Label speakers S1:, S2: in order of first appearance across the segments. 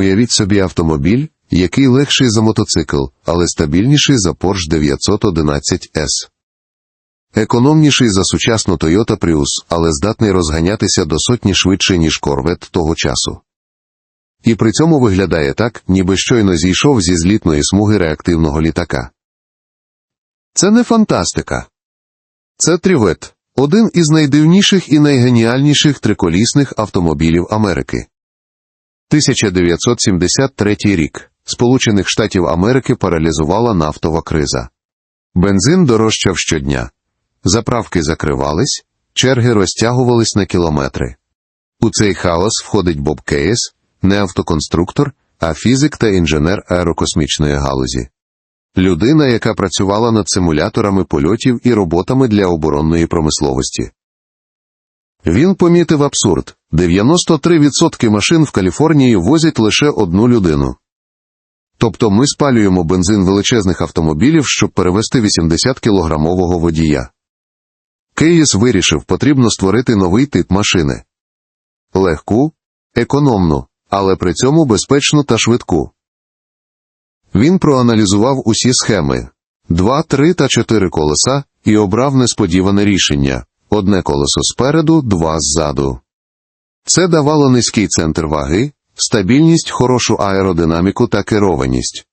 S1: Уявіть собі автомобіль, який легший за мотоцикл, але стабільніший за Porsche 911 S. Економніший за сучасну Toyota Prius, але здатний розганятися до сотні швидше, ніж Corvette того часу. І при цьому виглядає так, ніби щойно зійшов зі злітної смуги реактивного літака. Це не фантастика. Це трівет, один із найдивніших і найгеніальніших триколісних автомобілів Америки. 1973 рік. Сполучених Штатів Америки паралізувала нафтова криза. Бензин дорожчав щодня. Заправки закривались, черги розтягувались на кілометри. У цей хаос входить Боб Кейс, не автоконструктор, а фізик та інженер аерокосмічної галузі. Людина, яка працювала над симуляторами польотів і роботами для оборонної промисловості. Він помітив абсурд: 93% машин в Каліфорнії возять лише одну людину. Тобто ми спалюємо бензин величезних автомобілів, щоб перевести 80-кілограмового водія. Кейс вирішив, потрібно створити новий тип машини. Легку, економну, але при цьому безпечну та швидку. Він проаналізував усі схеми 2, 3 та 4 колеса і обрав несподіване рішення одне колесо спереду, два ззаду. Це давало низький центр ваги, стабільність, хорошу аеродинаміку та керованість.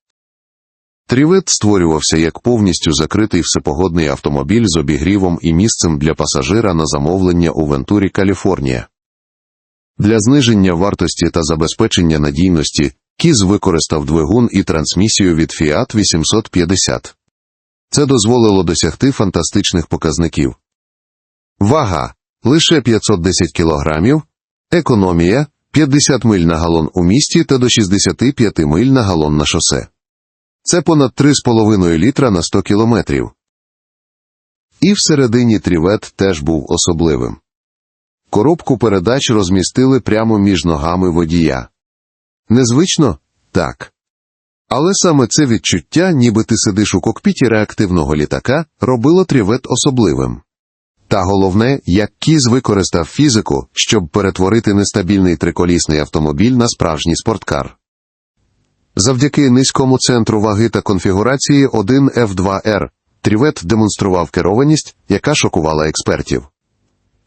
S1: Трівет створювався як повністю закритий всепогодний автомобіль з обігрівом і місцем для пасажира на замовлення у Вентурі, Каліфорнія. Для зниження вартості та забезпечення надійності Кіз використав двигун і трансмісію від Fiat 850. Це дозволило досягти фантастичних показників. Вага лише 510 кг, економія 50 миль на галон у місті та до 65 миль на галон на шосе. Це понад 3,5 літра на 100 кілометрів. І всередині трівет теж був особливим. Коробку передач розмістили прямо між ногами водія. Незвично? Так. Але саме це відчуття, ніби ти сидиш у кокпіті реактивного літака, робило трівет особливим. Та головне, як Кіз використав фізику, щоб перетворити нестабільний триколісний автомобіль на справжній спорткар. Завдяки низькому центру ваги та конфігурації 1F2R Трівет демонстрував керованість, яка шокувала експертів.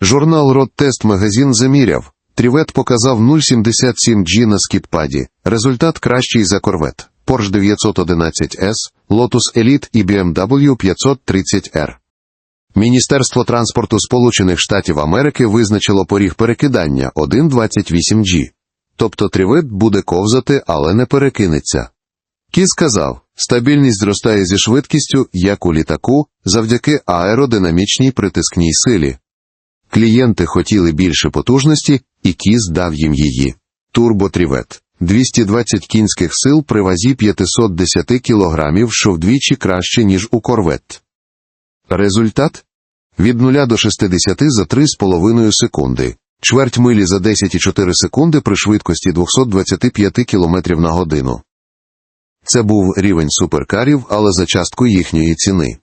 S1: Журнал Road Test Magazine заміряв, Трівет показав 0,77G на скіппаді, результат кращий за Corvette, Porsche 911S, Lotus Elite і BMW 530R. Міністерство транспорту Сполучених Штатів Америки визначило поріг перекидання 1,28G. Тобто трівет буде ковзати, але не перекинеться. Кі сказав, стабільність зростає зі швидкістю, як у літаку, завдяки аеродинамічній притискній силі. Клієнти хотіли більше потужності, і Кіз дав їм її. Турботрівет. 220 кінських сил при вазі 510 кг, що вдвічі краще, ніж у корвет. Результат? Від 0 до 60 за 3,5 секунди. Чверть милі за 10,4 секунди при швидкості 225 км на годину. Це був рівень суперкарів, але за частку їхньої ціни.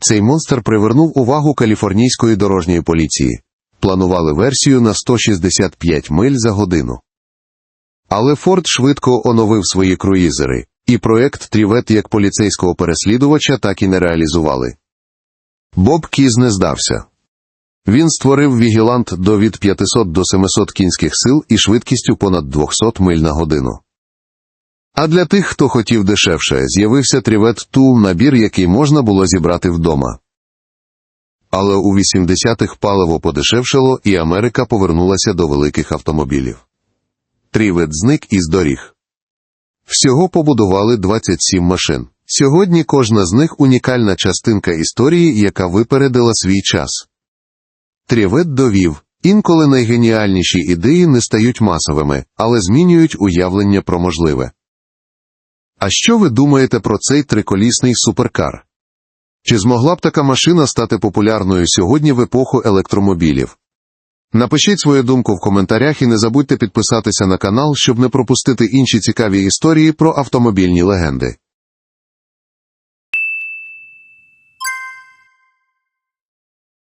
S1: Цей монстр привернув увагу каліфорнійської дорожньої поліції. Планували версію на 165 миль за годину. Але Форд швидко оновив свої круїзери, і проект Трівет як поліцейського переслідувача так і не реалізували. Боб Кіз не здався. Він створив Вігілант до від 500 до 700 кінських сил і швидкістю понад 200 миль на годину. А для тих, хто хотів дешевше, з'явився Трівет Тул набір, який можна було зібрати вдома. Але у 80-х паливо подешевшало і Америка повернулася до великих автомобілів. Трівет зник із доріг. Всього побудували 27 машин. Сьогодні кожна з них унікальна частинка історії, яка випередила свій час. Трівет довів, інколи найгеніальніші ідеї не стають масовими, але змінюють уявлення про можливе. А що ви думаєте про цей триколісний суперкар? Чи змогла б така машина стати популярною сьогодні в епоху електромобілів? Напишіть свою думку в коментарях і не забудьте підписатися на канал, щоб не пропустити інші цікаві історії про автомобільні легенди.